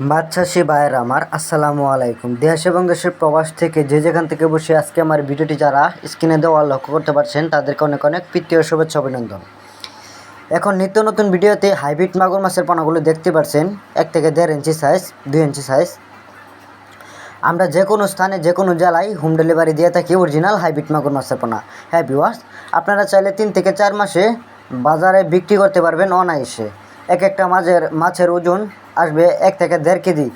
বাদশাসী ভাইয়ের আমার, আসসালামু আলাইকুম। দেশ এবং দেশের প্রবাস থেকে যে যেখান থেকে বসে আজকে আমার ভিডিওটি যারা স্ক্রিনে দেওয়া লক্ষ্য করতে পারছেন, তাদেরকে অনেক অনেক প্রীতীয় শুভেচ্ছা অভিনন্দন। এখন নিত্য নতুন ভিডিওতে হাইব্রিড মাগুর মাছের পোনাগুলো দেখতে পাচ্ছেন এক থেকে দেড় ইঞ্চি সাইজ দুই ইঞ্চি সাইজ আমরা যে কোনো স্থানে, যে কোনো জেলায় হোম ডেলিভারি দিয়ে থাকি অরিজিনাল হাইব্রিড মাগুর মাছের পোনা। হ্যাঁ ভিউয়ার্স আপনারা চাইলে তিন থেকে চার মাসে বাজারে বিক্রি করতে পারবেন অনায়াসে। এক একটা মাছের মাছের ওজন আসবে এক থেকে দেড় কেজি।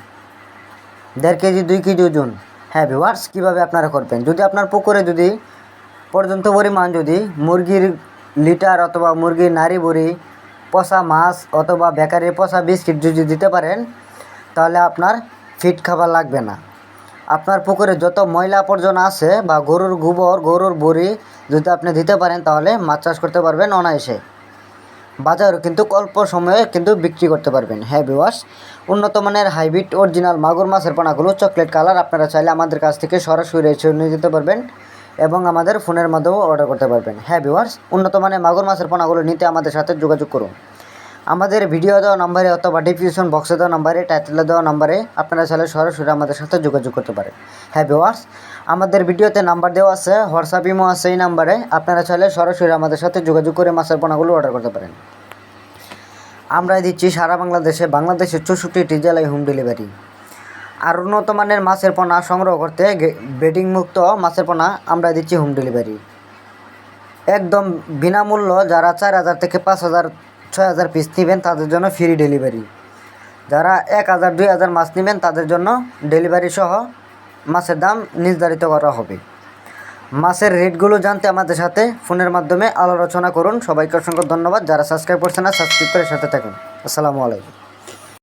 দেড় কেজি, দুই কেজি ওজন। হ্যাঁ ভিউয়ার্স কীভাবে আপনারা করবেন? যদি আপনার পুকুরে যদি পর্যন্ত পরিমাণ যদি মুরগির লিটার অথবা মুরগির নারী বড়ি, পচা মাছ অথবা বেকারির পচা বিস্কিট যদি দিতে পারেন, তাহলে আপনার ফিট খাবার লাগবে না। আপনার পুকুরে যত ময়লা আবর্জনা আছে বা গরুর গোবর, গরুর বড়ি যদি আপনি দিতে পারেন, তাহলে মাছ চাষ করতে পারবেন অনায়াসে। বাজারও কিন্তু অল্প সময়ে কিন্তু বিক্রি করতে পারবেন। হ্যাঁ বিওয়াস উন্নত মানের হাইব্রিড অরিজিনাল মাগুর মাছের পোনাগুলো চকলেট কালার আপনারা চাইলে আমাদের কাছ থেকে সরাসরি এসে নিয়ে যেতে পারবেন এবং আমাদের ফোনের মাধ্যমেও অর্ডার করতে পারবেন। হ্যাঁ বিওয়ার্স উন্নত মানের মাগুর মাছের পোনাগুলো নিতে আমাদের সাথে যোগাযোগ করুন। আমাদের ভিডিও দেওয়া নম্বরে অথবা ডিসক্রিপশন বক্সে দেওয়া নম্বরে টাইটেলে দেওয়া নম্বরে আপনারা চাইলে সরাসরি আমাদের সাথে যোগাযোগ করতে পারেন। হ্যাঁ ভিওয়ার্স আমাদের ভিডিওতে নাম্বার দেওয়া আছে হোয়াটসঅ্যাপ ইমো আছে এই নাম্বারে আপনারা চাইলে সরাসরি আমাদের সাথে যোগাযোগ করে মাছের পোনাগুলো অর্ডার করতে পারেন। আমরা দিচ্ছি সারা বাংলাদেশে বাংলাদেশের চৌষট্টিটি জেলায় হোম ডেলিভারি আর উন্নত মানের মাছের পোনা সংগ্রহ করতে বেডিং মুক্ত মাছের পোনা আমরা দিচ্ছি হোম ডেলিভারি একদম বিনামূল্য যারা চার হাজার থেকে পাঁচ হাজার, ছয় হাজার পিস নেবেন, তাদের জন্য ফ্রি ডেলিভারি যারা এক হাজার, দুই হাজার মাছ নেবেন, তাদের জন্য ডেলিভারি সহ মাছের দাম নির্ধারিত করা হবে। মাছের রেটগুলো জানতে আমাদের সাথে ফোনের মাধ্যমে আলোচনা করুন। সবাইকে অসংখ্য ধন্যবাদ। যারা সাবস্ক্রাইব করছে না সাবস্ক্রাইব করে সাথে থাকুন। আসসালামু আলাইকুম।